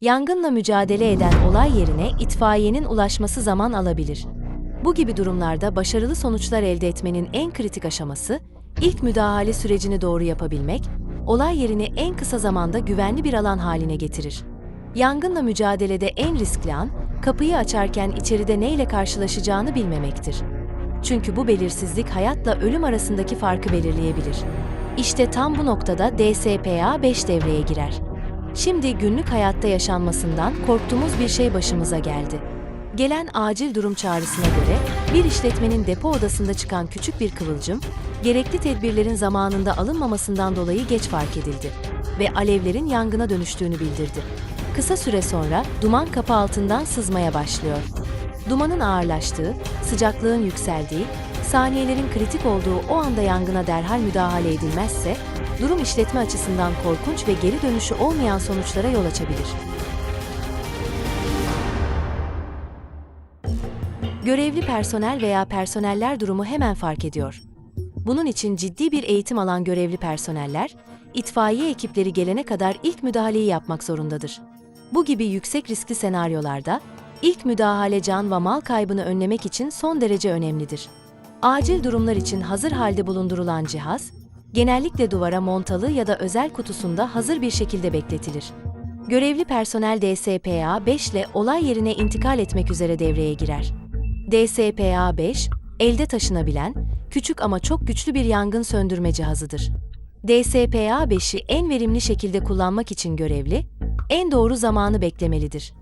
Yangınla mücadele eden olay yerine itfaiyenin ulaşması zaman alabilir. Bu gibi durumlarda başarılı sonuçlar elde etmenin en kritik aşaması, ilk müdahale sürecini doğru yapabilmek, olay yerini en kısa zamanda güvenli bir alan haline getirir. Yangınla mücadelede en riskli an, kapıyı açarken içeride neyle karşılaşacağını bilmemektir. Çünkü bu belirsizlik hayatla ölüm arasındaki farkı belirleyebilir. İşte tam bu noktada DSPA 5 devreye girer. Şimdi günlük hayatta yaşanmasından korktuğumuz bir şey başımıza geldi. Gelen acil durum çağrısına göre bir işletmenin depo odasında çıkan küçük bir kıvılcım, gerekli tedbirlerin zamanında alınmamasından dolayı geç fark edildi ve alevlerin yangına dönüştüğünü bildirdi. Kısa süre sonra duman kapı altından sızmaya başlıyor. Dumanın ağırlaştığı, sıcaklığın yükseldiği, saniyelerin kritik olduğu o anda yangına derhal müdahale edilmezse, durum işletme açısından korkunç ve geri dönüşü olmayan sonuçlara yol açabilir. Görevli personel veya personeller durumu hemen fark ediyor. Bunun için ciddi bir eğitim alan görevli personeller, itfaiye ekipleri gelene kadar ilk müdahaleyi yapmak zorundadır. Bu gibi yüksek riskli senaryolarda ilk müdahale can ve mal kaybını önlemek için son derece önemlidir. Acil durumlar için hazır halde bulundurulan cihaz, genellikle duvara montalı ya da özel kutusunda hazır bir şekilde bekletilir. Görevli personel DSPA 5 ile olay yerine intikal etmek üzere devreye girer. DSPA 5, elde taşınabilen, küçük ama çok güçlü bir yangın söndürme cihazıdır. DSPA 5'i en verimli şekilde kullanmak için görevli, en doğru zamanı beklemelidir.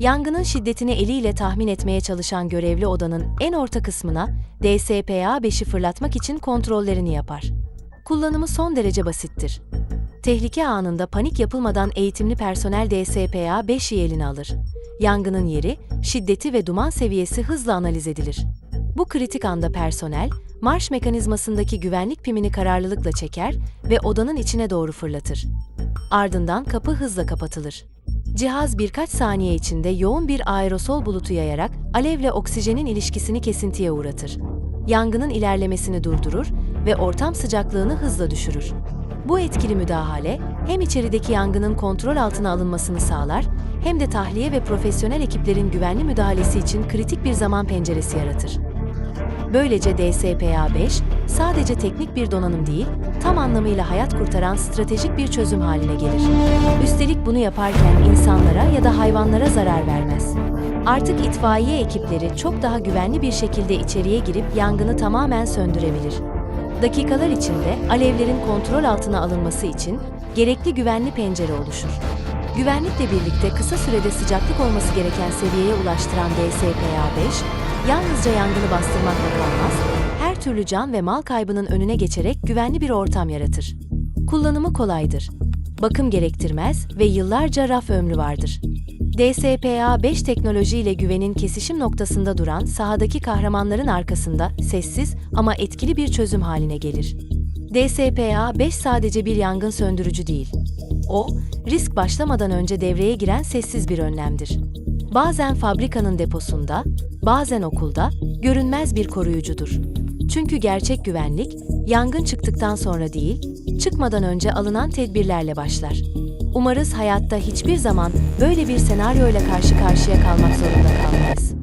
Yangının şiddetini eliyle tahmin etmeye çalışan görevli odanın en orta kısmına DSPA 5'i fırlatmak için kontrollerini yapar. Kullanımı son derece basittir. Tehlike anında panik yapılmadan eğitimli personel DSPA 5'i eline alır. Yangının yeri, şiddeti ve duman seviyesi hızla analiz edilir. Bu kritik anda personel, marş mekanizmasındaki güvenlik pimini kararlılıkla çeker ve odanın içine doğru fırlatır. Ardından kapı hızla kapatılır. Cihaz birkaç saniye içinde yoğun bir aerosol bulutu yayarak alevle oksijenin ilişkisini kesintiye uğratır. Yangının ilerlemesini durdurur ve ortam sıcaklığını hızla düşürür. Bu etkili müdahale hem içerideki yangının kontrol altına alınmasını sağlar hem de tahliye ve profesyonel ekiplerin güvenli müdahalesi için kritik bir zaman penceresi yaratır. Böylece DSPA 5 sadece teknik bir donanım değil, tam anlamıyla hayat kurtaran stratejik bir çözüm haline gelir. Üstelik bunu yaparken insanlara ya da hayvanlara zarar vermez. Artık itfaiye ekipleri çok daha güvenli bir şekilde içeriye girip yangını tamamen söndürebilir. Dakikalar içinde alevlerin kontrol altına alınması için gerekli güvenli pencere oluşur. Güvenlikle birlikte kısa sürede sıcaklık olması gereken seviyeye ulaştıran DSPA 5, yalnızca yangını bastırmakla kalmaz, her türlü can ve mal kaybının önüne geçerek güvenli bir ortam yaratır. Kullanımı kolaydır. Bakım gerektirmez ve yıllarca raf ömrü vardır. DSPA 5 teknolojiyle güvenin kesişim noktasında duran sahadaki kahramanların arkasında sessiz ama etkili bir çözüm haline gelir. DSPA 5 sadece bir yangın söndürücü değil. O, risk başlamadan önce devreye giren sessiz bir önlemdir. Bazen fabrikanın deposunda, bazen okulda görünmez bir koruyucudur. Çünkü gerçek güvenlik yangın çıktıktan sonra değil, çıkmadan önce alınan tedbirlerle başlar. Umarız hayatta hiçbir zaman böyle bir senaryoyla karşı karşıya kalmak zorunda kalmayız.